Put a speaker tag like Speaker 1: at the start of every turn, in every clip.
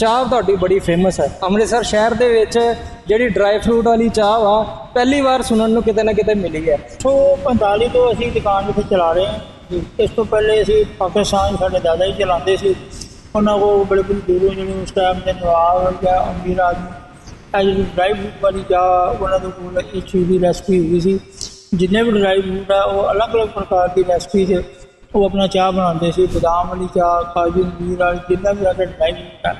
Speaker 1: ਚਾਹ ਤੁਹਾਡੀ ਬੜੀ ਫੇਮਸ ਹੈ। ਅੰਮ੍ਰਿਤਸਰ ਸ਼ਹਿਰ ਦੇ ਵਿੱਚ ਜਿਹੜੀ ਡਰਾਈ ਫਰੂਟ ਵਾਲੀ ਚਾਹ ਵਾ, ਪਹਿਲੀ ਵਾਰ ਸੁਣਨ ਨੂੰ ਕਿਤੇ ਨਾ ਕਿਤੇ ਮਿਲੀ ਹੈ।
Speaker 2: 145 ਤੋਂ ਅਸੀਂ ਦੁਕਾਨ ਵਿੱਚ ਚਲਾ ਰਹੇ ਹਾਂ, ਇਸ ਤੋਂ ਪਹਿਲੇ ਅਸੀਂ ਪਾਕਿਸਤਾਨ ਸਾਡੇ ਦਾਦਾ ਜੀ ਚਲਾਉਂਦੇ ਸੀ। ਉਹਨਾਂ ਕੋਲ ਬਿਲਕੁਲ ਬੜੇ ਦੂਰੋਂ ਜਿਹੜੇ ਉਸ ਟਾਈਮ ਦੇ ਨਵਾਬ ਜਾਂ ਅਮੀਰ ਆਦਮੀ, ਇਹ ਜਿਹੜੀ ਡਰਾਈ ਫਰੂਟ ਵਾਲੀ ਚਾਹ, ਉਹਨਾਂ ਦੇ ਕੋਲ ਇਸ ਚੀਜ਼ ਦੀ ਰੈਸਪੀ ਹੋਈ ਸੀ। ਜਿੰਨੇ ਵੀ ਡਰਾਈ ਫਰੂਟ ਆ, ਉਹ ਅਲੱਗ-ਅਲੱਗ ਪ੍ਰਕਾਰ ਦੀ ਰੈਸਪੀ 'ਚ ਉਹ ਆਪਣਾ ਚਾਹ ਬਣਾਉਂਦੇ ਸੀ, ਬਦਾਮ ਵਾਲੀ ਚਾਹ, ਕਾਜੂ ਅਮੀਰ ਵਾਲੀ, ਜਿੰਨਾ ਵੀ ਸਾਡਾ ਡਰਾਈ ਫਰੂਟ ਆ।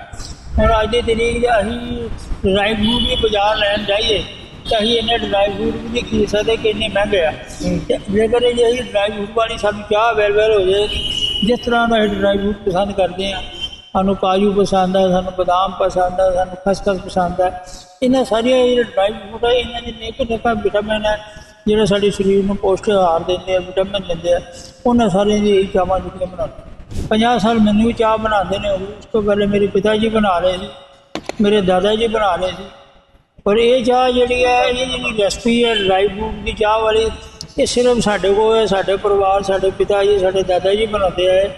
Speaker 2: ਹੁਣ ਅੱਜ ਦੇ ਤਰੀਕ 'ਚ ਅਸੀਂ ਡਰਾਈ ਫਰੂਟ ਵੀ ਬਾਜ਼ਾਰ ਲੈਣ ਜਾਈਏ ਤਾਂ ਅਸੀਂ ਇੰਨੇ ਡਰਾਈ ਫਰੂਟ ਵੀ ਨਹੀਂ ਖਰੀਦ ਸਕਦੇ ਕਿ ਇੰਨੇ ਮਹਿੰਗੇ ਆ। ਤੇ ਜੇਕਰ ਇਹ ਅਸੀਂ ਡਰਾਈ ਫਰੂਟ ਵਾਲੀ ਸਾਨੂੰ ਚਾਹ ਅਵੇਲੇਬਲ ਹੋ ਜਾਏ ਜਿਸ ਤਰ੍ਹਾਂ ਦਾ ਅਸੀਂ ਡਰਾਈ ਫਰੂਟ ਪਸੰਦ ਕਰਦੇ ਆ ਸਾਨੂੰ ਕਾਜੂ ਪਸੰਦ ਆ ਸਾਨੂੰ ਬਦਾਮ ਪਸੰਦ ਆ ਸਾਨੂੰ ਖਸਖਸ ਪਸੰਦ ਆ ਇਹਨਾਂ ਸਾਰੀਆਂ ਜਿਹੜੇ ਡਰਾਈ ਫਰੂਟ ਆ ਇਹਨਾਂ ਦੇ ਨੇਕ ਨੇਕਾ ਵਿਟਾਮਿਨ ਹੈ ਜਿਹੜੇ ਸਾਡੇ ਸਰੀਰ ਨੂੰ ਪੌਸ਼ਟਿਕ ਆਹਾਰ ਦਿੰਦੇ ਆ ਵਿਟਾਮਿਨ ਦਿੰਦੇ ਆ ਉਹਨਾਂ ਸਾਰਿਆਂ ਦੀ ਇਹੀ ਚਾਹਾਂ ਜਿਹੜੀਆਂ ਬਣਾਉਂਦੇ 50 ਸਾਲ ਮੈਨੂੰ ਵੀ ਚਾਹ ਬਣਾਉਂਦੇ ਨੇ ਉਸ ਤੋਂ ਪਹਿਲੇ ਮੇਰੇ ਪਿਤਾ ਜੀ ਬਣਾ ਰਹੇ ਸੀ, ਮੇਰੇ ਦਾਦਾ ਜੀ ਬਣਾ ਰਹੇ ਸੀ। ਪਰ ਇਹ ਚਾਹ ਜਿਹੜੀ ਹੈ, ਇਹ ਜਿਹੜੀ ਰੈਸਪੀ ਹੈ ਡਰਾਈ ਫਰੂਟ ਦੀ ਚਾਹ ਵਾਲੀ, ਇਹ ਸਿਰਫ ਸਾਡੇ ਕੋਲ ਹੈ, ਸਾਡੇ ਪਰਿਵਾਰ, ਸਾਡੇ ਪਿਤਾ ਜੀ, ਸਾਡੇ ਦਾਦਾ ਜੀ ਬਣਾਉਂਦੇ ਆ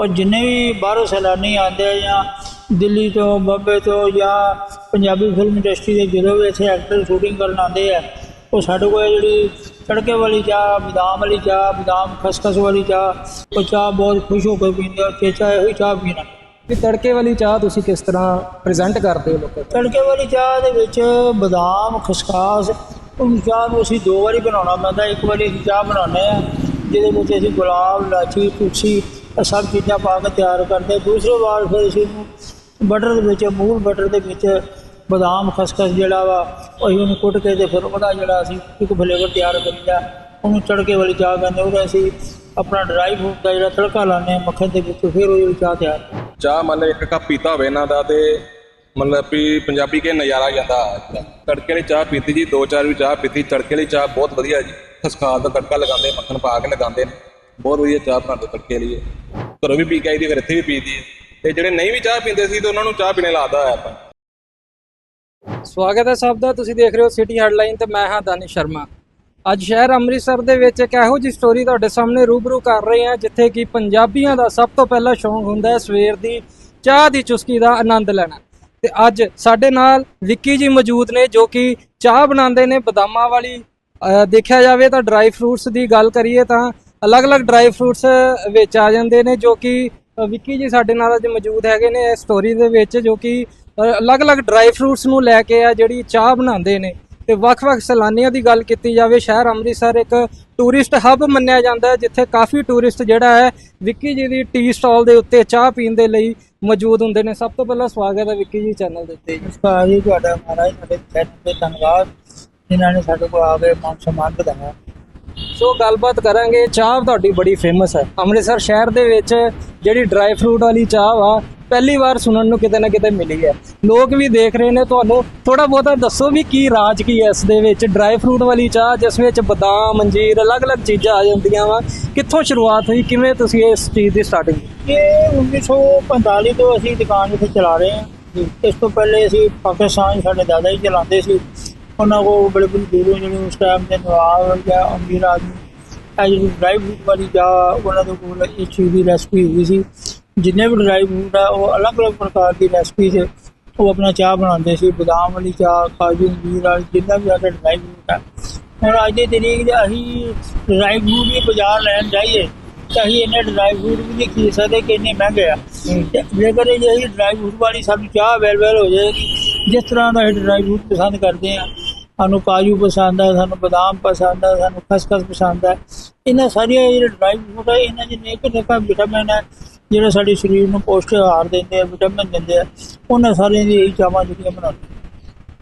Speaker 2: ਔਰ ਜਿੰਨੇ ਵੀ ਬਾਹਰੋਂ ਸੈਲਾਨੀ ਆਉਂਦੇ ਆ ਜਾਂ ਦਿੱਲੀ ਤੋਂ, ਬੰਬੇ ਤੋਂ ਜਾਂ ਪੰਜਾਬੀ ਫਿਲਮ ਇੰਡਸਟਰੀ ਦੇ ਜਦੋਂ ਵੀ ਇੱਥੇ ਐਕਟਰ ਸ਼ੂਟਿੰਗ ਕਰਨ ਆਉਂਦੇ ਆ, ਉਹ ਸਾਡੇ ਕੋਲ ਇਹ ਜਿਹੜੀ ਤੜਕੇ ਵਾਲੀ ਚਾਹ ਬਦਾਮ ਵਾਲੀ ਚਾਹ ਬਦਾਮ ਖਸਖਸ ਵਾਲੀ ਚਾਹ ਉਹ ਚਾਹ ਬਹੁਤ ਖੁਸ਼ ਹੋ ਕੇ ਪੀਂਦੇ ਆ ਚੇਚਾ ਇਹੋ ਹੀ ਚਾਹ ਪੀਣਾ।
Speaker 1: ਕਿ ਤੜਕੇ ਵਾਲੀ ਚਾਹ ਤੁਸੀਂ ਕਿਸ ਤਰ੍ਹਾਂ ਪ੍ਰੈਜ਼ੈਂਟ ਕਰਦੇ ਹੋ ਲੋਕਾਂ ਨੂੰ?
Speaker 2: ਤੜਕੇ ਵਾਲੀ ਚਾਹ ਦੇ ਵਿੱਚ ਬਦਾਮ ਖਸਖਾਸ ਉਹ ਚਾਹ ਨੂੰ ਅਸੀਂ ਦੋ ਵਾਰੀ ਬਣਾਉਣਾ ਪੈਂਦਾ ਇੱਕ ਵਾਰੀ ਅਸੀਂ ਚਾਹ ਬਣਾਉਂਦੇ ਆ ਜਿਹਦੇ ਵਿੱਚ ਅਸੀਂ ਗੁਲਾਬ ਇਲਾਚੀ ਤੁਲਸੀ ਇਹ ਸਭ ਚੀਜ਼ਾਂ ਪਾ ਕੇ ਤਿਆਰ ਕਰਦੇ ਦੂਸਰੇ ਵਾਰ ਫਿਰ ਅਸੀਂ ਬਟਰ ਦੇ ਵਿੱਚ ਮੂਲ ਬਟਰ ਦੇ ਵਿੱਚ ਬਦਾਮ ਖਸਖਸ ਜਿਹੜਾ ਵਾ, ਉਹ ਉਹਨੂੰ ਕੁੱਟ ਕੇ ਤੇ ਫਿਰ ਉਹਦਾ ਜਿਹੜਾ ਅਸੀਂ ਇੱਕ ਫਲੇਵਰ ਤਿਆਰ ਕਰੀਦਾ ਉਹਨੂੰ ਤੜਕੇ ਵਾਲੀ ਚਾਹ ਕਹਿੰਦੇ ਉਹਦਾ ਅਸੀਂ ਆਪਣਾ ਡਰਾਈ ਫਰੂਟ ਦਾ ਜਿਹੜਾ ਤੜਕਾ ਲਾਉਂਦੇ ਹਾਂ ਮੱਖਣ ਦੇ ਵਿੱਚ, ਫਿਰ ਉਹ ਚਾਹ ਤਿਆਰ
Speaker 3: ਚਾਹ ਮਤਲਬ ਇੱਕ ਕੱਪ ਪੀਤਾ ਹੋਵੇ ਇਹਨਾਂ ਦਾ ਤੇ ਮਤਲਬ ਵੀ ਪੰਜਾਬੀ ਕੇ ਨਜ਼ਾਰਾ ਆ ਜਾਂਦਾ ਤੜਕੇ ਵਾਲੀ ਚਾਹ ਪੀਤੀ ਜੀ ਦੋ ਚਾਰ ਵੀ ਚਾਹ ਪੀਤੀ, ਤੜਕੇ ਵਾਲੀ ਚਾਹ ਬਹੁਤ ਵਧੀਆ ਜੀ। ਖਸਖਾਸ ਦਾ ਤੜਕਾ ਲਗਾਉਂਦੇ, ਮੱਖਣ ਪਾ ਕੇ ਲਗਾਉਂਦੇ ਨੇ। ਬਹੁਤ ਵਧੀਆ ਚਾਹ ਬਣਾਉਂਦੇ ਤੜਕੇ ਲਈ। ਘਰੋਂ ਵੀ ਪੀ ਕੇ ਆਈ ਦੀ, ਫਿਰ ਇੱਥੇ ਵੀ ਪੀਦੀ ਤੇ ਜਿਹੜੇ ਨਹੀਂ ਵੀ ਚਾਹ ਪੀਂਦੇ ਸੀ ਤੇ ਉਹਨਾਂ ਨੂੰ ਚਾਹ ਪੀਣੇ ਲਾਦਾ ਹੋਇਆ ਆਪਾਂ।
Speaker 1: ਸਵਾਗਤ ਹੈ ਸਭ ਦਾ। ਤੁਸੀਂ ਦੇਖ ਰਹੇ ਹੋ ਸਿਟੀ ਹੈਡਲਾਈਨ ਤੇ ਮੈਂ ਹਾਂ ਦਾਨਿਸ਼ ਸ਼ਰਮਾ। ਅੱਜ ਸ਼ਹਿਰ ਅੰਮ੍ਰਿਤਸਰ ਦੇ ਵਿੱਚ ਇੱਕ ਇਹੋ ਜਿਹੀ ਸਟੋਰੀ ਤੁਹਾਡੇ ਸਾਹਮਣੇ ਰੂਬਰੂ ਕਰ ਰਹੇ ਹਾਂ, ਜਿੱਥੇ ਕਿ ਪੰਜਾਬੀਆਂ ਦਾ ਸਭ ਤੋਂ ਪਹਿਲਾ ਸ਼ੌਂਕ ਹੁੰਦਾ ਹੈ ਸਵੇਰ ਦੀ ਚਾਹ ਦੀ ਚੁਸਕੀ ਦਾ ਆਨੰਦ ਲੈਣਾ। ਤੇ ਅੱਜ ਸਾਡੇ ਨਾਲ ਵਿੱਕੀ ਜੀ ਮੌਜੂਦ ਨੇ, ਜੋ ਕਿ ਚਾਹ ਬਣਾਉਂਦੇ ਨੇ ਬਦਾਮਾਂ ਵਾਲੀ। ਦੇਖਿਆ ਜਾਵੇ ਤਾਂ ਡਰਾਈ ਫਰੂਟਸ ਦੀ ਗੱਲ ਕਰੀਏ ਤਾਂ ਅਲੱਗ-ਅਲੱਗ ਡਰਾਈ ਫਰੂਟਸ ਵਿੱਚ ਆ ਜਾਂਦੇ ਨੇ, ਜੋ ਕਿ ਵਿੱਕੀ ਜੀ ਸਾਡੇ ਨਾਲ ਅੱਜ ਮੌਜੂਦ ਹੈਗੇ ਨੇ ਇਸ ਸਟੋਰੀ ਦੇ ਵਿੱਚ, ਜੋ ਕਿ ਅਲੱਗ-ਅਲੱਗ ਡਰਾਈ ਫਰੂਟਸ ਨੂੰ ਲੈ ਕੇ ਆ ਜਿਹੜੀ ਚਾਹ ਬਣਾਉਂਦੇ ਨੇ ਤੇ ਵੱਖ-ਵੱਖ ਸੈਲਾਨੀਆਂ ਦੀ ਗੱਲ ਕੀਤੀ ਜਾਵੇ ਸ਼ਹਿਰ ਅੰਮ੍ਰਿਤਸਰ ਇੱਕ ਟੂਰਿਸਟ ਹੱਬ ਮੰਨਿਆ ਜਾਂਦਾ ਹੈ ਜਿੱਥੇ ਕਾਫੀ ਟੂਰਿਸਟ ਜਿਹੜਾ ਹੈ ਵਿੱਕੀ ਜੀ ਦੀ ਟੀ ਸਟਾਲ ਦੇ ਉੱਤੇ ਚਾਹ ਪੀਣ ਦੇ ਲਈ ਮੌਜੂਦ ਹੁੰਦੇ ਨੇ। ਸਭ ਤੋਂ ਪਹਿਲਾਂ ਸਵਾਗਤ ਹੈ ਵਿੱਕੀ ਜੀ ਚੈਨਲ ਦੇ ਉੱਤੇ।
Speaker 2: ਨਮਸਕਾਰ ਜੀ ਤੁਹਾਡਾ ਮਹਾਰਾਜ ਸਾਡੇ ਚੈਨਲ ਤੇ ਧੰਨਵਾਦ। ਜਿਨ੍ਹਾਂ ਨੇ ਸਾਡੇ ਕੋਲ ਆ ਕੇ ਮਾਨ ਸਨਮਾਨ ਵਧਾਇਆ।
Speaker 1: ਸੋ ਗੱਲਬਾਤ ਕਰਾਂਗੇ ਚਾਹ ਤੁਹਾਡੀ ਬੜੀ ਫੇਮਸ ਹੈ। ਅੰਮ੍ਰਿਤਸਰ ਸ਼ਹਿਰ ਦੇ ਵਿੱਚ ਜਿਹੜੀ ਡਰਾਈ ਫਰੂਟ ਵਾਲੀ ਚਾਹ ਵਾ ਪਹਿਲੀ ਵਾਰ ਸੁਣਨ ਨੂੰ ਕਿਤੇ ਨਾ ਕਿਤੇ ਮਿਲੀ ਹੈ। ਲੋਕ ਵੀ ਦੇਖ ਰਹੇ ਨੇ ਤੁਹਾਨੂੰ। ਥੋੜਾ ਬਹੁਤਾ ਦੱਸੋ ਵੀ ਕੀ ਰਾਜ ਕੀ ਹੈ ਇਸ ਦੇ ਵਿੱਚ। ਡਰਾਈ ਫਰੂਟ ਵਾਲੀ ਚਾਹ, ਜਿਸ ਵਿੱਚ ਬਦਾਮ, ਅੰਜੀਰ, ਅਲੱਗ-ਅਲੱਗ ਚੀਜ਼ਾਂ ਆ ਜਾਂਦੀਆਂ ਵਾ। ਕਿੱਥੋਂ ਸ਼ੁਰੂਆਤ ਹੋਈ? ਕਿਵੇਂ ਤੁਸੀਂ ਇਸ ਚੀਜ਼ ਦੀ ਸਟਾਰਟਿੰਗ
Speaker 2: ਇਹ 1945 ਤੋਂ ਅਸੀਂ ਦੁਕਾਨ ਇੱਥੇ ਚਲਾ ਰਹੇ ਹਾਂ। ਇਸ ਤੋਂ ਪਹਿਲੇ ਅਸੀਂ ਪਾਕਿਸਤਾਨ ਸਾਡੇ ਦਾਦਾ ਜੀ ਚਲਾਉਂਦੇ ਸੀ। ਉਹਨਾਂ ਕੋਲ ਬੜੇ ਬੜੇ ਦੂਰੋਂ ਜਿਹੜੇ ਉਸ ਟਾਈਮ ਦੇ ਨਵਾਬ ਜਾਂ ਅਮੀਰ ਆਦਮੀ, ਇਹ ਜਿਹੜੀ ਡਰਾਈ ਫਰੂਟ ਵਾਲੀ ਚਾਹ, ਉਹਨਾਂ ਦੇ ਕੋਲ ਇਸ ਚੀਜ਼ ਦੀ ਰੈਸਪੀ ਹੋਈ ਸੀ। ਜਿੰਨੇ ਵੀ ਡਰਾਈ ਫਰੂਟ ਆ, ਉਹ ਅਲੱਗ-ਅਲੱਗ ਪ੍ਰਕਾਰ ਦੀ ਰੈਸਪੀ 'ਚ ਉਹ ਆਪਣਾ ਚਾਹ ਬਣਾਉਂਦੇ ਸੀ, ਬਦਾਮ ਵਾਲੀ ਚਾਹ, ਕਾਜੂ ਅਮੀਰ ਵਾਲੀ, ਜਿੰਨਾ ਵੀ ਸਾਡਾ ਡਰਾਈ ਫਰੂਟ ਆ। ਹੁਣ ਅੱਜ ਦੀ ਤਰੀਕ 'ਚ ਅਸੀਂ ਡਰਾਈ ਫਰੂਟ ਵੀ ਬਾਜ਼ਾਰ ਲੈਣ ਜਾਈਏ, ਤਾਂ ਅਸੀਂ ਇੰਨੇ ਡਰਾਈ ਫਰੂਟ ਵੀ ਨਹੀਂ ਖਰੀਦ ਸਕਦੇ ਕਿ ਇੰਨੇ ਮਹਿੰਗੇ ਆ। ਤੇ ਜੇਕਰ ਇਹ ਅਸੀਂ ਡਰਾਈ ਫਰੂਟ ਵਾਲੀ ਸਾਨੂੰ ਚਾਹ ਅਵੇਲੇਬਲ ਹੋ ਜਾਏ ਜਿਸ ਤਰ੍ਹਾਂ ਦਾ ਅਸੀਂ ਡਰਾਈ ਫਰੂਟ ਪਸੰਦ ਕਰਦੇ ਆ ਸਾਨੂੰ ਕਾਜੂ ਪਸੰਦ ਆ, ਸਾਨੂੰ ਬਦਾਮ ਪਸੰਦ ਆ, ਸਾਨੂੰ ਖਸਖਸ ਪਸੰਦ ਆ, ਇਹਨਾਂ ਸਾਰੀਆਂ ਜਿਹੜੇ ਡਰਾਈ ਫਰੂਟ ਆ, ਇਹਨਾਂ 'ਚ ਨੇਕ ਨੇਕਾ ਵਿਟਾਮਿਨ ਹੈ ਜਿਹੜੇ ਸਾਡੇ ਸਰੀਰ ਨੂੰ ਪੋਸ਼ਟਿਕ ਆਹਾਰ ਦਿੰਦੇ ਆ ਵਿਟਾਮਿਨ ਦਿੰਦੇ ਆ ਉਹਨਾਂ ਸਾਰਿਆਂ ਦੀ ਇਹੀ ਚਾਹਾਂ ਜਿਹੜੀਆਂ ਬਣਾਉਂਦੇ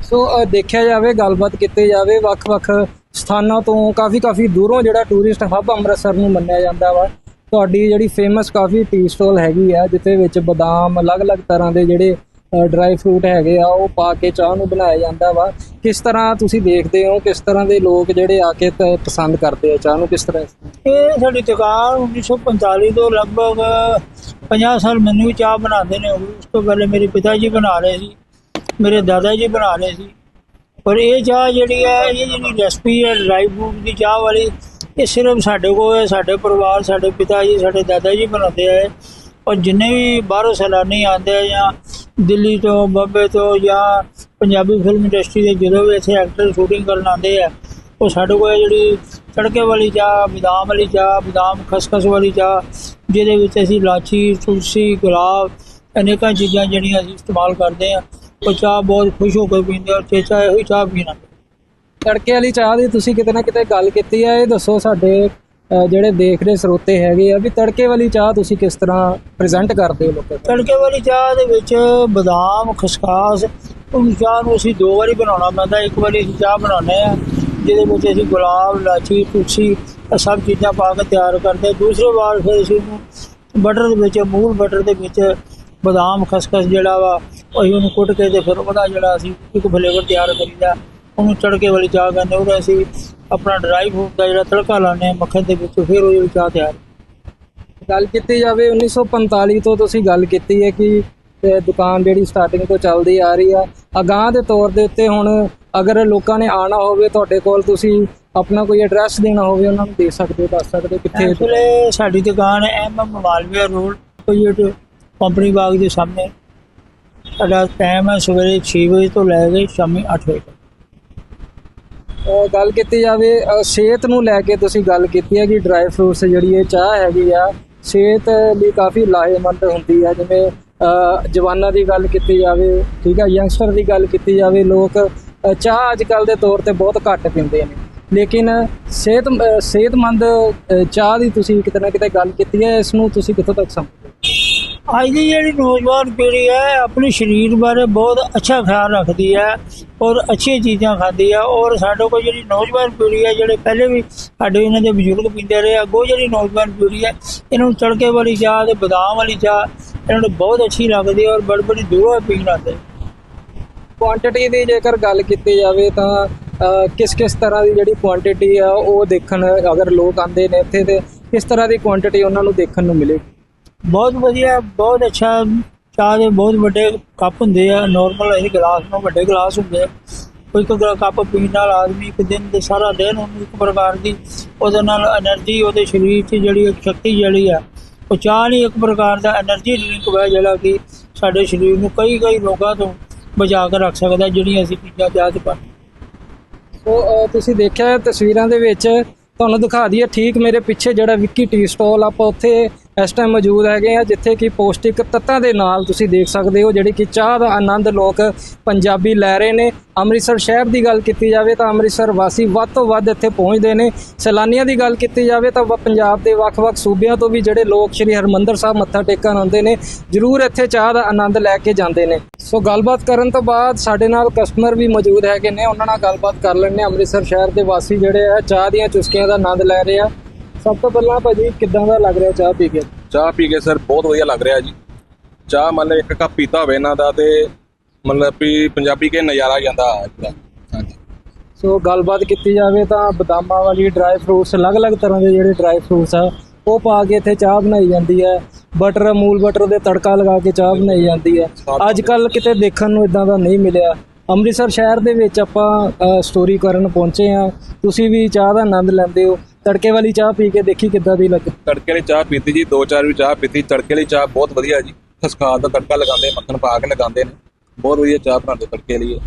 Speaker 1: ਸੋ ਅ, ਦੇਖਿਆ ਜਾਵੇ ਗੱਲਬਾਤ ਕੀਤੀ ਜਾਵੇ ਵੱਖ-ਵੱਖ ਸਥਾਨਾਂ ਤੋਂ ਕਾਫੀ-ਕਾਫੀ ਦੂਰੋਂ ਜਿਹੜਾ ਟੂਰਿਸਟ ਹੱਬ ਅੰਮ੍ਰਿਤਸਰ ਨੂੰ ਮੰਨਿਆ ਜਾਂਦਾ ਵਾ। ਤੁਹਾਡੀ ਜਿਹੜੀ ਫੇਮਸ ਕਾਫੀ ਟੀ ਸਟਾਲ ਹੈਗੀ ਆ ਜਿੱਥੇ ਵਿੱਚ ਬਦਾਮ ਅਲੱਗ-ਅਲੱਗ ਤਰ੍ਹਾਂ ਦੇ ਜਿਹੜੇ ਡਰਾਈ ਫਰੂਟ ਹੈਗੇ ਆ, ਉਹ ਪਾ ਕੇ ਚਾਹ ਨੂੰ ਬਣਾਇਆ ਜਾਂਦਾ ਵਾ। ਕਿਸ ਤਰ੍ਹਾਂ ਤੁਸੀਂ ਦੇਖਦੇ ਹੋ, ਕਿਸ ਤਰ੍ਹਾਂ ਦੇ ਲੋਕ ਜਿਹੜੇ ਆ ਕੇ ਪਸੰਦ ਕਰਦੇ ਆ ਚਾਹ ਨੂੰ, ਕਿਸ ਤਰ੍ਹਾਂ?
Speaker 2: ਇਹ ਸਾਡੀ ਦੁਕਾਨ 1945 ਤੋਂ ਲਗਭਗ 50 ਸਾਲ ਮੈਨੂੰ ਵੀ ਚਾਹ ਬਣਾਉਂਦੇ ਨੇ। ਉਸ ਤੋਂ ਪਹਿਲੇ ਮੇਰੇ ਪਿਤਾ ਜੀ ਬਣਾ ਰਹੇ ਸੀ, ਮੇਰੇ ਦਾਦਾ ਜੀ ਬਣਾ ਰਹੇ ਸੀ। ਪਰ ਇਹ ਚਾਹ ਜਿਹੜੀ ਹੈ, ਇਹ ਜਿਹੜੀ ਰੈਸਪੀ ਹੈ ਡਰਾਈ ਫਰੂਟ ਦੀ ਚਾਹ ਵਾਲੀ, ਇਹ ਸਿਰਫ ਸਾਡੇ ਕੋਲ ਹੈ, ਸਾਡੇ ਪਰਿਵਾਰ, ਸਾਡੇ ਪਿਤਾ ਜੀ, ਸਾਡੇ ਦਾਦਾ ਜੀ ਬਣਾਉਂਦੇ ਆ ਔਰ ਜਿੰਨੇ ਵੀ ਬਾਹਰੋਂ ਸੈਲਾਨੀ ਆਉਂਦੇ ਆ ਜਾਂ ਦਿੱਲੀ ਤੋਂ, ਬੰਬੇ ਤੋਂ ਜਾਂ ਪੰਜਾਬੀ ਫਿਲਮ ਇੰਡਸਟਰੀ ਦੇ ਜਦੋਂ ਵੀ ਇੱਥੇ ਐਕਟਰ ਸ਼ੂਟਿੰਗ ਕਰਨ ਆਉਂਦੇ ਆ, ਉਹ ਸਾਡੇ ਕੋਲ ਜਿਹੜੀ ਤੜਕੇ ਵਾਲੀ ਚਾਹ, ਬਦਾਮ ਵਾਲੀ ਚਾਹ, ਬਦਾਮ ਖਸਖਸ ਵਾਲੀ ਚਾਹ, ਜਿਹਦੇ ਵਿੱਚ ਅਸੀਂ ਇਲਾਚੀ, ਤੁਲਸੀ, ਗੁਲਾਬ, ਅਨੇਕਾਂ ਚੀਜ਼ਾਂ ਜਿਹੜੀਆਂ ਅਸੀਂ ਇਸਤੇਮਾਲ ਕਰਦੇ ਆ, ਉਹ ਚਾਹ ਬਹੁਤ ਖੁਸ਼ ਹੋ ਕੇ ਪੀਂਦੇ ਆ ਚੇਚਾ ਇਹੋ ਹੀ ਚਾਹ ਪੀਣਾ
Speaker 1: ਤੜਕੇ ਵਾਲੀ ਚਾਹ ਦੀ ਤੁਸੀਂ ਕਿਤੇ ਨਾ ਕਿਤੇ ਗੱਲ ਕੀਤੀ ਹੈ ਇਹ ਦੱਸੋ ਸਾਡੇ ਜਿਹੜੇ ਦੇਖ ਰਹੇ ਸਰੋਤੇ ਹੈਗੇ ਆ, ਵੀ ਤੜਕੇ ਵਾਲੀ ਚਾਹ ਤੁਸੀਂ ਕਿਸ ਤਰ੍ਹਾਂ ਪ੍ਰੈਜ਼ੈਂਟ ਕਰਦੇ ਹੋ ਲੋਕਾਂ ਨੂੰ?
Speaker 2: ਤੜਕੇ ਵਾਲੀ ਚਾਹ ਦੇ ਵਿੱਚ ਬਦਾਮ, ਖਸਖਾਸ, ਉਹ ਚਾਹ ਨੂੰ ਅਸੀਂ ਦੋ ਵਾਰੀ ਬਣਾਉਣਾ ਪੈਂਦਾ, ਇੱਕ ਵਾਰੀ ਅਸੀਂ ਚਾਹ ਬਣਾਉਂਦੇ ਆ ਜਿਹਦੇ ਵਿੱਚ ਅਸੀਂ ਗੁਲਾਬ, ਇਲਾਚੀ, ਤੁਲਸੀ ਸਭ ਚੀਜ਼ਾਂ ਪਾ ਕੇ ਤਿਆਰ ਕਰਦੇ ਦੂਸਰੇ ਵਾਰ ਫਿਰ ਅਸੀਂ ਉਹਨੂੰ ਬਟਰ ਦੇ ਵਿੱਚ, ਮੂਲ ਬਟਰ ਦੇ ਵਿੱਚ ਬਦਾਮ, ਖਸਖਸ ਜਿਹੜਾ ਵਾ, ਅਸੀਂ ਉਹਨੂੰ ਕੁੱਟ ਕੇ ਤੇ ਫਿਰ ਉਹਦਾ ਜਿਹੜਾ ਅਸੀਂ ਇੱਕ ਫਲੇਵਰ ਤਿਆਰ ਕਰੀਦਾ, ਉਹਨੂੰ ਤੜਕੇ ਵਾਲੀ ਚਾਹ ਕਹਿੰਦੇ ਉਹਦਾ ਅਸੀਂ ਆਪਣਾ ਡਰਾਈ ਫਰੂਟ ਦਾ ਜਿਹੜਾ ਤੜਕਾ ਲਾਉਂਦੇ ਹਾਂ ਮੱਖਣ ਦੇ ਵਿੱਚ ਫਿਰ ਉਹ ਚਾਹ ਤਿਆਰ।
Speaker 1: ਗੱਲ ਕੀਤੀ ਜਾਵੇ 1945 ਤੋਂ ਤੁਸੀਂ ਗੱਲ ਕੀਤੀ ਹੈ ਕਿ ਦੁਕਾਨ ਜਿਹੜੀ ਸਟਾਰਟਿੰਗ ਤੋਂ ਚੱਲਦੀ ਆ ਰਹੀ ਆ। ਅਗਾਂਹ ਦੇ ਤੌਰ ਦੇ ਉੱਤੇ ਹੁਣ ਅਗਰ ਲੋਕਾਂ ਨੇ ਆਣਾ ਹੋਵੇ ਤੁਹਾਡੇ ਕੋਲ ਤੁਸੀਂ ਆਪਣਾ ਕੋਈ ਐਡਰੈਸ ਦੇਣਾ ਹੋਵੇ ਉਹਨਾਂ ਨੂੰ ਦੇ ਸਕਦੇ ਹੋ ਦੱਸ ਸਕਦੇ ਹੋ ਕਿੱਥੇ।
Speaker 2: ਐਕਚੁਅਲੀ ਸਾਡੀ ਦੁਕਾਨ M M Malviya road opposite company Bagh ਦੇ ਸਾਹਮਣੇ। ਸਾਡਾ ਟਾਈਮ ਹੈ ਸਵੇਰੇ 6 ਵਜੇ ਤੋਂ ਲੈ ਕੇ ਸ਼ਾਮੀ 8 ਵਜੇ ਤੱਕ।
Speaker 1: ਗੱਲ ਕੀਤੀ ਜਾਵੇ ਸਿਹਤ ਨੂੰ ਲੈ ਕੇ ਤੁਸੀਂ ਗੱਲ ਕੀਤੀ ਹੈ ਕਿ ਡਰਾਈ ਫਰੂਟਸ ਜਿਹੜੀ ਇਹ ਚਾਹ ਹੈਗੀ ਆ, ਸਿਹਤ ਲਈ ਕਾਫੀ ਲਾਹੇਮੰਦ ਹੁੰਦੀ ਆ। ਜਿਵੇਂ ਜਵਾਨਾਂ ਦੀ ਗੱਲ ਕੀਤੀ ਜਾਵੇ, ਠੀਕ ਆ ਯੰਗਸਟਰ ਦੀ ਗੱਲ ਕੀਤੀ ਜਾਵੇ, ਲੋਕ ਚਾਹ ਅੱਜ ਕੱਲ ਦੇ ਤੌਰ ਤੇ ਬਹੁਤ ਘੱਟ ਪੀਂਦੇ ਨੇ। ਲੇਕਿਨ ਸਿਹਤ ਸਿਹਤਮੰਦ ਚਾਹ ਦੀ ਤੁਸੀਂ ਕਿਤੇ ਨਾ ਕਿਤੇ ਗੱਲ ਕੀਤੀ ਹੈ, ਇਸ ਨੂੰ ਤੁਸੀਂ ਕਿੱਥੋਂ ਤੱਕ ਸਮਝਦੇ
Speaker 2: ਅੱਜ ਦੀ ਜਿਹੜੀ ਨੌਜਵਾਨ ਪੀੜ੍ਹੀ ਹੈ, ਆਪਣੇ ਸਰੀਰ ਬਾਰੇ ਬਹੁਤ ਅੱਛਾ ਖਿਆਲ ਰੱਖਦੀ ਹੈ ਔਰ ਅੱਛੀਆਂ ਚੀਜ਼ਾਂ ਖਾਂਦੀ ਹੈ ਔਰ ਸਾਡੇ ਕੋਲ ਜਿਹੜੀ ਨੌਜਵਾਨ ਪੀੜ੍ਹੀ ਹੈ, ਜਿਹੜੇ ਪਹਿਲੇ ਵੀ ਸਾਡੇ ਇਹਨਾਂ ਦੇ ਬਜ਼ੁਰਗ ਪੀਂਦੇ ਰਹੇ, ਅੱਗੋਂ ਜਿਹੜੀ ਨੌਜਵਾਨ ਪੀੜ੍ਹੀ ਹੈ, ਇਹਨਾਂ ਨੂੰ ਤੜਕੇ ਵਾਲੀ ਚਾਹ ਤੇ ਬਦਾਮ ਵਾਲੀ ਚਾਹ ਇਹਨਾਂ ਨੂੰ ਬਹੁਤ ਅੱਛੀ ਲੱਗਦੀ ਹੈ ਔਰ ਬੜੀ ਬੜੀ ਦੂਰੋਂ ਪੀਣ ਆਉਂਦੇ
Speaker 1: ਕੁਆਂਟੀਟੀ ਦੀ ਜੇਕਰ ਗੱਲ ਕੀਤੀ ਜਾਵੇ ਤਾਂ ਕਿਸ ਕਿਸ ਤਰ੍ਹਾਂ ਦੀ ਜਿਹੜੀ ਕੁਆਂਟੀਟੀ ਆ ਉਹ ਦੇਖਣ ਅਗਰ ਲੋਕ ਆਂਦੇ ਨੇ ਇੱਥੇ ਤੇ ਕਿਸ ਤਰ੍ਹਾਂ ਦੀ ਕੁਆਂਟੀਟੀ ਉਹਨਾਂ ਨੂੰ ਦੇਖਣ ਨੂੰ ਮਿਲੇਗੀ?
Speaker 2: ਬਹੁਤ ਵਧੀਆ, ਬਹੁਤ ਅੱਛਾ ਚਾਹ ਦੇ ਬਹੁਤ ਵੱਡੇ ਕੱਪ ਹੁੰਦੇ ਆ ਨਾਰਮਲ ਇਹ ਗਲਾਸ ਨੂੰ ਵੱਡੇ ਗਲਾਸ ਹੁੰਦੇ ਆ। ਕੋਈ ਕੋ ਕੱਪ ਪੀਣ ਨਾਲ ਆਦਮੀ ਇੱਕ ਦਿਨ ਦੇ ਸਾਰਾ ਦਿਨ ਉਹਨੂੰ ਇੱਕ ਪ੍ਰਕਾਰ ਦੀ ਉਹਦੇ ਨਾਲ એનર્ਜੀ ਉਹਦੇ ਸਰੀਰ 'ਚ ਜਿਹੜੀ ਇੱਕ ਸ਼ਕਤੀ ਜਿਹੜੀ ਆ, ਉਹ ਚਾਹ ਨਹੀਂ ਇੱਕ ਪ੍ਰਕਾਰ ਦਾ એનર્ਜੀ ਡਰਿੰਕ ਹੋਇਆ ਜਿਹੜਾ ਕਿ ਸਾਡੇ ਸਰੀਰ ਨੂੰ ਕਈ ਕਈ ਰੋਗਾਂ ਤੋਂ ਬਚਾ ਕੇ ਰੱਖ ਸਕਦਾ ਜਿਹੜੀਆਂ ਅਸੀਂ ਪੀਂਦੇ ਚਾਹ ਤੇ ਪਾ
Speaker 1: ਸੋ ਤੁਸੀਂ ਦੇਖਿਆ ਤਸਵੀਰਾਂ ਦੇ ਵਿੱਚ ਤੁਹਾਨੂੰ ਦਿਖਾ ਦਈਏ, ਠੀਕ ਮੇਰੇ ਪਿੱਛੇ ਜਿਹੜਾ ਵਿੱਕੀ ਟੀ ਸਟਾਲ ਆਪਾਂ ਉੱਥੇ ਇਸ ਟਾਈਮ ਮੌਜੂਦ ਹੈਗੇ ਆ, ਜਿੱਥੇ ਕਿ ਪੌਸ਼ਟਿਕ ਤੱਤਾਂ ਦੇ ਨਾਲ ਤੁਸੀਂ ਦੇਖ ਸਕਦੇ ਹੋ ਜਿਹੜੀ ਕਿ ਚਾਹ ਦਾ ਆਨੰਦ ਲੋਕ ਪੰਜਾਬੀ ਲੈ ਰਹੇ ਨੇ। ਅੰਮ੍ਰਿਤਸਰ ਸ਼ਹਿਰ ਦੀ ਗੱਲ ਕੀਤੀ ਜਾਵੇ ਤਾਂ ਅੰਮ੍ਰਿਤਸਰ ਵਾਸੀ ਵੱਧ ਤੋਂ ਵੱਧ ਇੱਥੇ ਪਹੁੰਚਦੇ ਨੇ। ਸੈਲਾਨੀਆਂ ਦੀ ਗੱਲ ਕੀਤੀ ਜਾਵੇ ਤਾਂ ਵ- ਪੰਜਾਬ ਦੇ ਵੱਖ-ਵੱਖ ਸੂਬਿਆਂ ਤੋਂ ਵੀ ਜਿਹੜੇ ਲੋਕ ਸ਼੍ਰੀ ਹਰਮੰਦਰ ਸਾਹਿਬ ਮੱਥਾ ਟੇਕਣ ਆਉਂਦੇ ਨੇ, ਜ਼ਰੂਰ ਇੱਥੇ ਚਾਹ ਦਾ ਆਨੰਦ ਲੈ ਕੇ ਜਾਂਦੇ ਨੇ। ਸੋ ਗੱਲਬਾਤ ਕਰਨ ਤੋਂ ਬਾਅਦ ਸਾਡੇ ਨਾਲ ਕਸਟਮਰ ਵੀ ਮੌਜੂਦ ਹੈਗੇ ਨੇ, ਉਹਨਾਂ ਨਾਲ ਗੱਲਬਾਤ ਕਰ ਲੈਣੇ ਅੰਮ੍ਰਿਤਸਰ ਸ਼ਹਿਰ ਦੇ ਵਾਸੀ ਜਿਹੜੇ ਆ, ਚਾਹ ਦੀਆਂ ਚੁਸਕੀਆਂ ਦਾ ਆਨੰਦ ਲੈ ਰਹੇ ਆ। ਸਭ ਤੋਂ ਪਹਿਲਾਂ ਭਾਜੀ ਕਿੱਦਾਂ ਦਾ ਲੱਗ ਰਿਹਾ ਚਾਹ ਪੀ ਕੇ?
Speaker 3: ਚਾਹ ਪੀ ਕੇ ਸਰ ਬਹੁਤ ਵਧੀਆ ਲੱਗ ਰਿਹਾ ਜੀ। ਚਾਹ ਮਤਲਬ ਇੱਕ ਕੱਪ ਪੀਤਾ ਹੋਵੇ ਇਹਨਾਂ ਦਾ ਤੇ ਮਤਲਬ ਵੀ ਪੰਜਾਬੀ ਕੇ ਨਜ਼ਾਰਾ ਆ ਜਾਂਦਾ ਹਾਂਜੀ।
Speaker 1: ਸੋ ਗੱਲਬਾਤ ਕੀਤੀ ਜਾਵੇ ਤਾਂ ਬਦਾਮਾਂ ਵਾਲੀ ਡਰਾਈ ਫਰੂਟਸ ਅਲੱਗ-ਅਲੱਗ ਤਰ੍ਹਾਂ ਦੇ ਜਿਹੜੇ ਡਰਾਈ ਫਰੂਟਸ ਆ ਉਹ ਪਾ ਕੇ ਇੱਥੇ ਚਾਹ ਬਣਾਈ ਜਾਂਦੀ ਹੈ। ਬਟਰ ਮੂਲ ਬਟਰ ਦੇ ਤੜਕਾ ਲਗਾ ਕੇ ਚਾਹ ਬਣਾਈ ਜਾਂਦੀ ਹੈ। ਅੱਜ ਕੱਲ ਕਿਤੇ ਦੇਖਣ ਨੂੰ ਇਦਾਂ ਦਾ ਨਹੀਂ ਮਿਲਿਆ। ਅੰਮ੍ਰਿਤਸਰ ਸ਼ਹਿਰ ਦੇ ਵਿੱਚ ਆਪਾਂ ਸਟੋਰੀ ਕਰਨ ਪਹੁੰਚੇ ਆ ਤੁਸੀਂ ਵੀ ਚਾਹ ਦਾ ਆਨੰਦ ਲੈਂਦੇ ਹੋ। ਤੜਕੇ ਵਾਲੀ ਚਾਹ ਪੀ ਕੇ ਦੇਖੀ ਕਿੱਦਾਂ ਦੀ ਲੱਗੀ।
Speaker 3: ਤੜਕੇ ਵਾਲੀ ਚਾਹ ਪੀਤੀ ਜੀ ਦੋ ਚਾਰ ਵੀ ਚਾਹ ਪੀਤੀ। ਤੜਕੇ ਵਾਲੀ ਚਾਹ ਬਹੁਤ ਵਧੀਆ ਜੀ। ਖਸਖਾਸ ਦਾ ਤੜਕਾ ਲਗਾਉਂਦੇ ਮੱਖਣ ਪਾ ਕੇ ਲਗਾਉਂਦੇ ਨੇ। ਬਹੁਤ ਵਧੀਆ ਚਾਹ ਬਣਾਉਂਦੇ ਤੜਕੇ ਲਈ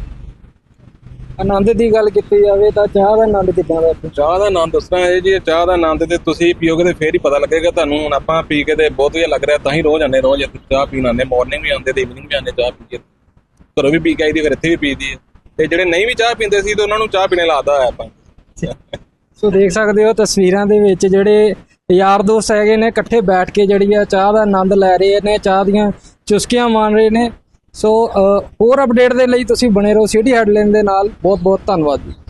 Speaker 1: ਆਨੰਦ ਦੀ ਗੱਲ ਕੀਤੀ ਜਾਵੇ ਤਾਂ ਚਾਹ ਦਾ ਆਨੰਦ ਕਿੱਦਾਂ ਦਾ?
Speaker 3: ਚਾਹ ਦਾ ਆਨੰਦ ਦੱਸਣਾ ਹੈ ਜੀ ਚਾਹ ਦਾ ਆਨੰਦ ਤੇ ਤੁਸੀਂ ਪੀਓਗੇ ਤੇ ਫੇਰ ਹੀ ਪਤਾ ਲੱਗੇਗਾ ਤੁਹਾਨੂੰ। ਹੁਣ ਆਪਾਂ ਪੀ ਕੇ ਤੇ ਬਹੁਤ ਵਧੀਆ ਲੱਗ ਰਿਹਾ ਤਾਂ ਹੀ ਰੋਜ਼ ਆਉਂਦੇ ਰੋਜ਼ ਇੱਥੇ ਚਾਹ ਪੀਣ ਆਉਂਦੇ ਮਾਰਨਿੰਗ ਵੀ ਆਉਂਦੇ ਤੇ ਇਵਨਿੰਗ ਵੀ ਆਉਂਦੇ ਚਾਹ ਪੀ ਕੇ। ਘਰੋਂ ਵੀ ਪੀ ਕੇ ਆਈਦੀ ਫਿਰ ਇੱਥੇ ਵੀ ਪੀਦੀ ਹੈ। ਤੇ ਜਿਹੜੇ ਨਹੀਂ ਵੀ ਚਾਹ ਪੀਂਦੇ ਸੀ ਤੇ ਉਹਨਾਂ ਨੂੰ ਚਾਹ ਪੀਣੇ ਲਾਦਾ ਹੋਇਆ ਆਪਾਂ।
Speaker 1: ਸੋ ਦੇਖ ਸਕਦੇ ਹੋ ਤਸਵੀਰਾਂ ਦੇ ਵਿੱਚ ਜਿਹੜੇ ਯਾਰ ਦੋਸਤ ਹੈਗੇ ਨੇ, ਇਕੱਠੇ ਬੈਠ ਕੇ ਜਿਹੜੀ ਆ ਚਾਹ ਦਾ ਆਨੰਦ ਲੈ ਰਹੇ ਨੇ, ਚਾਹ ਦੀਆਂ ਚੁਸਕੀਆਂ ਮਾਣ ਰਹੇ ਨੇ। ਸੋ ਹੋਰ ਅਪਡੇਟ ਦੇ ਲਈ ਤੁਸੀਂ ਬਣੇ ਰਹੋ ਸਿਟੀ ਹੈਡਲਾਈਨ ਦੇ ਨਾਲ। ਬਹੁਤ ਬਹੁਤ ਧੰਨਵਾਦ ਜੀ।